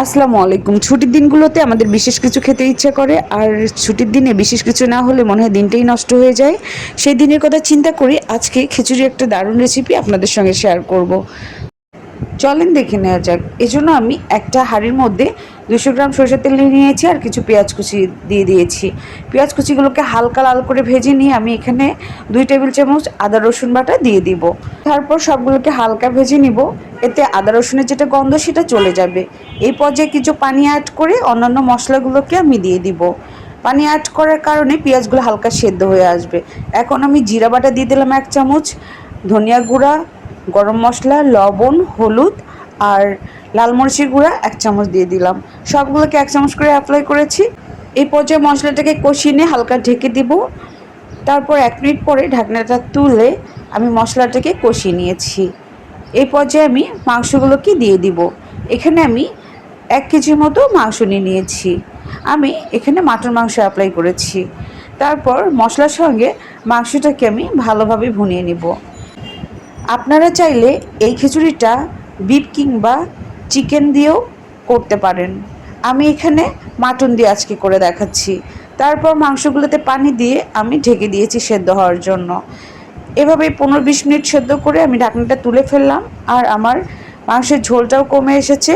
আসসালামু আলাইকুম। ছুটির দিনগুলোতে আমাদের বিশেষ কিছু খেতে ইচ্ছা করে, আর ছুটির দিনে বিশেষ কিছু না হলে মনে হয় দিনটাই নষ্ট হয়ে যায়। সেই দিনের কথা চিন্তা করে, আজকে খিচুড়ি একটা দারুণ রেসিপি আপনাদের সঙ্গে শেয়ার করব। চলেন দেখে নেওয়া যাক। এজন্য আমি একটা হাঁড়ির মধ্যে দুশো গ্রাম সরষের তেল নিয়ে নিয়েছি আর কিছু পেঁয়াজ কুচি দিয়ে দিয়েছি। পেঁয়াজ কুচিগুলোকে হালকা লাল করে ভেজে নিয়ে আমি এখানে দুই টেবিল চামচ আদা রসুন বাটা দিয়ে দিব। তারপর সবগুলোকে হালকা ভেজে নিব। এতে আদা, রসুনের যেটা গন্ধ সেটা চলে যাবে। এই পর্যায়ে কিছু পানি অ্যাড করে অন্যান্য মশলাগুলোকে আমি দিয়ে দিব। পানি অ্যাড করার কারণে পেঁয়াজগুলো হালকা সেদ্ধ হয়ে আসবে। এখন আমি জিরা বাটা দিয়ে দিলাম এক চামচ, ধনিয়া গুঁড়া, গরম মশলা, লবণ, হলুদ আর লাল মরিচের গুঁড়া এক চামচ দিয়ে দিলাম। সবগুলোকে এক চামচ করে অ্যাপ্লাই করেছি। এই পর্যায়ে মশলাটাকে কষিয়ে নিয়ে হালকা ঢেকে দিব। তারপর এক মিনিট পরে ঢাকনাটা তুলে আমি মশলাটাকে কষিয়ে নিয়েছি। এই পর্যায়ে আমি মাংসগুলোকে দিয়ে দিব। এখানে আমি এক কেজির মতো মাংস নিয়ে নিয়েছি। আমি এখানে মাটন মাংস অ্যাপ্লাই করেছি। তারপর মশলার সঙ্গে মাংসটাকে আমি ভালোভাবে ভুনিয়ে নিব। আপনারা চাইলে এই খিচুড়িটা বিফ কিংবা চিকেন দিয়েও করতে পারেন। আমি এখানে মাটন দিয়ে আজকে করে দেখাচ্ছি। তারপর মাংসগুলোতে পানি দিয়ে আমি ঢেকে দিয়েছি সেদ্ধ হওয়ার জন্য। এভাবে পনেরো বিশ মিনিট সেদ্ধ করে আমি ঢাকনাটা তুলে ফেললাম আর আমার মাংসের ঝোলটাও কমে এসেছে।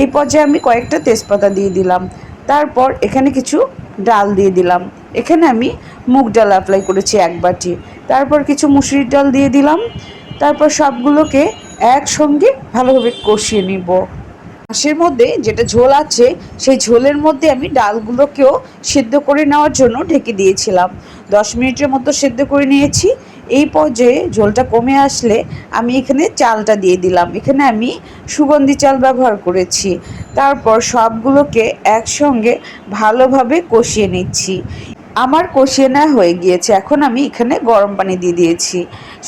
এই পর্যায়ে আমি কয়েকটা তেজপাতা দিয়ে দিলাম। তারপর এখানে কিছু ডাল দিয়ে দিলাম। এখানে আমি মুগ ডাল অ্যাপ্লাই করেছি এক বাটি। তারপর কিছু মুসুরির ডাল দিয়ে দিলাম। তারপর সবগুলোকে একসঙ্গে ভালোভাবে কষিয়ে নিব। হাঁসের মধ্যে যেটা ঝোল আছে, সেই ঝোলের মধ্যে আমি ডালগুলোকেও সেদ্ধ করে নেওয়ার জন্য ঢেকে দিয়েছিলাম। দশ মিনিটের মতো সেদ্ধ করে নিয়েছি। এই পর্যায়ে ঝোলটা কমে আসলে আমি এখানে চালটা দিয়ে দিলাম। এখানে আমি সুগন্ধি চাল ব্যবহার করেছি। তারপর সবগুলোকে একসঙ্গে ভালোভাবে কষিয়ে নিচ্ছি। আমার কষিয়ে নেওয়া হয়ে গিয়েছে। এখন আমি এখানে গরম পানি দিয়ে দিয়েছি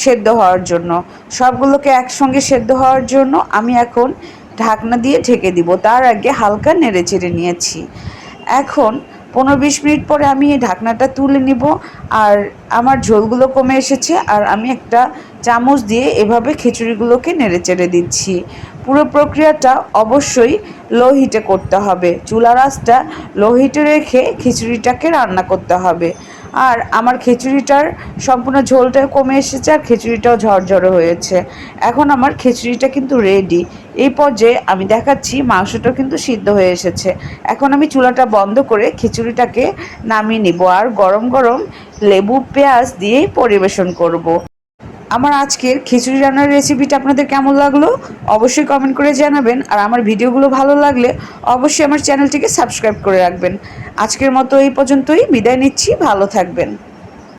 সেদ্ধ হওয়ার জন্য। সবগুলোকে একসঙ্গে সেদ্ধ হওয়ার জন্য আমি এখন ঢাকনা দিয়ে ঢেকে দিব, তার আগে হালকা নেড়ে চেড়ে নিয়েছি। এখন পনেরো বিশ মিনিট পরে আমি এই ঢাকনাটা তুলে নিব, আর আমার ঝোলগুলো কমে এসেছে, আর আমি একটা চামচ দিয়ে এভাবে খিচুড়িগুলোকে নেড়ে চেড়ে দিচ্ছি। পুরো প্রক্রিয়াটা অবশ্যই লো হিটে করতে হবে। চুলার আঁচটা লো হিটে রেখে খিচুড়িটাকে রান্না করতে হবে। আর আমার খিচুড়িটার সম্পূর্ণ ঝোলটা কমে এসেছে আর খিচুড়িটাও ঝরঝরে হয়েছে। এখন আমার খিচুড়িটা কিন্তু রেডি এই পর্যায়ে আমি দেখাচ্ছি মাংসটা কিন্তু সিদ্ধ হয়ে এসেছে। এখন আমি চুলাটা বন্ধ করে খিচুড়িটাকে নামিয়ে নিব আর গরম গরম লেবু পেঁয়াজ দিয়েই পরিবেশন করব। আমার আজকের খিচুড়ি রান্নার রেসিপিটা আপনাদের কেমন লাগল? অবশ্যই কমেন্ট করে জানাবেন। আর আমার ভিডিওগুলো ভালো লাগলে অবশ্যই আমার চ্যানেলটিকে সাবস্ক্রাইব করে রাখবেন। আজকের মতো এই পর্যন্তই। বিদায় নিচ্ছি। ভালো থাকবেন।